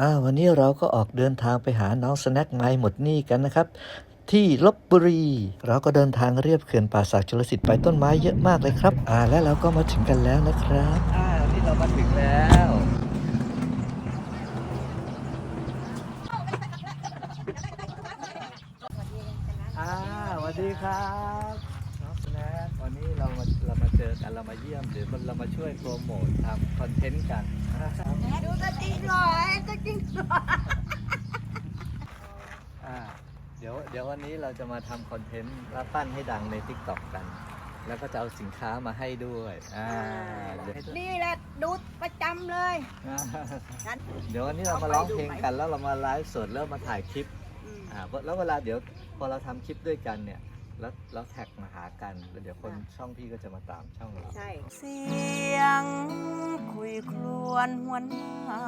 อ่าวันนี้เราก็ออกเดินทางไปหาน้องสแน็คไม้หมดหนี่กันนะครับ ที่ลบบุรี เราก็เดินทางเรียบเขื่อนป่าสักชลสิทธิ์ไปต้นไม้เยอะมากเลยครับ อ่าและเราก็มาถึงกันแล้วนะครับอ่าที่เรามาถึงแล้วอ่าสวัสดีครับน้องสแน็ควันนี้เรามาเรามาเจอกันเรามาเยี่ยมหรือเรามาช่วยโปรโมททำคอนเทนต์กันดูตัวจริงหน่ อยตัวจริงหน่อยอ่าเดี๋ยวเดี๋ยววันนี้เราจะมาทำคอนเทนต์แล้วปั้นให้ดังใน t ิ k t o k กัน แล้วก็จะเอาสินค้ามาให้ด้วยอ่าเดี๋ยวนี่แหละดูประจำเลยงั้นเดี๋ยววันนี้เรามาร้องเพลงกันแล้วเรามาไลฟ์สดแล้วมาถ่ายคลิป อืม อ่าแล้วเวลาเดี๋ยวพอเราทำคลิปด้วยกันเนี่ย แล้วแล้วแท็กมาหากันแล้วเดี๋ยวคนช่องพี่ก็จะมาตามช่องเรา ใช่ เสียงคุยคร วนหวนมา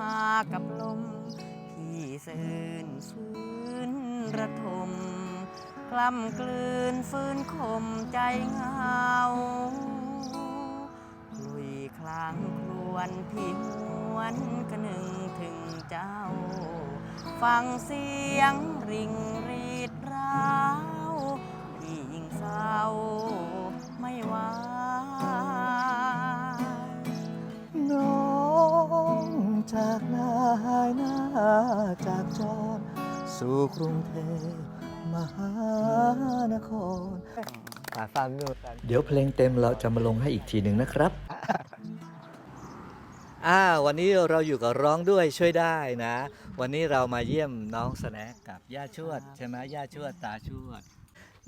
กับลมพี่สื่นฟื้นระทมกล้ำกลืนฟื้นคมใจเงาลุยคลางครวนพี่หวนกระหนึ่งถึงเจ้า ฟังเสียงริงรีดร้า จากจร สู่กรุงเทพมหานครฟังดูเดี๋ยวเพลงเต็มเราจะมาลงให้อีกทีหนึ่งนะครับอ่าวันนี้เราอยู่กับร้องด้วยช่วยได้นะ วันนี้เรามาเยี่ยมน้องสแน็คกับย่าชวดใช่ไหมย่าชวดตาชวด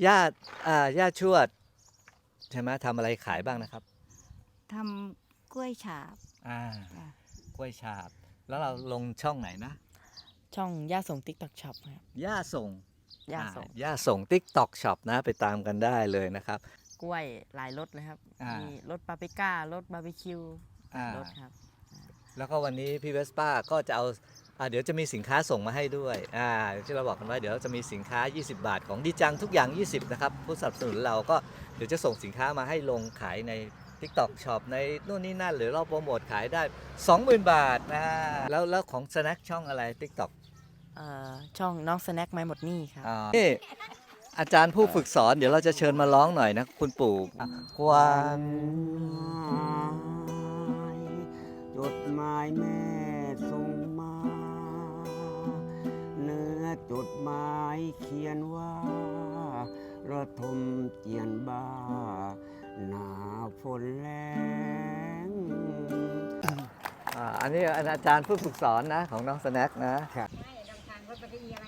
ย่าอ่าย่าชวดใช่ไหมทำอะไรขายบ้างนะครับทำกล้วยฉาบอ่าจ้ะ กล้วยฉาบ แล้วเราลงช่องไหนนะ ช่องย่าส่งติ๊กต็อกช็อปครับย่าส่งย่าอ่ส่งย่าส่ง TikTok Shop นะไปตามกันได้เลยนะครับ กล้วยหลายรสเลยครับมีรสปาปริก้ารสบาร์บีคิวอ่ารสครับ แล้วก็วันนี้พี่เวสป้าก็จะเอาอ่าเดี๋ยวจะมีสินค้าส่งมาให้ด้วยอ่าที่เราบอกกันไว้เดี๋ยวจะมีสินค้า 20 บาทของดีจังทุกอย่าง 20 นะครับ ผู้สนับสนุนเราก็เดี๋ยวจะส่งสินค้ามาให้ลงขายใน TikTok Shop ในนู่นนี่นั่น หรือเราโปรโมทขายได้ 20,000 บาทนะแล้วแล้วของ Snack ช่องอะไร TikTok เอ่อ ช่องน้องสแน็คไม่หมดหนี่ครับอ่านี่อาจารย์ผู้ฝึกสอนเดี๋ยวเราจะเชิญมาร้องหน่อยนะคุณปู่ควันจดหมายแม่ส่งมา เนื้อจดหมายเขียนว่าระทมเจียนบ้า หนาฝนแรงอ่าอันนี้อาจารย์ผู้ฝึกสอนนะของน้องสแน็คนะ ไ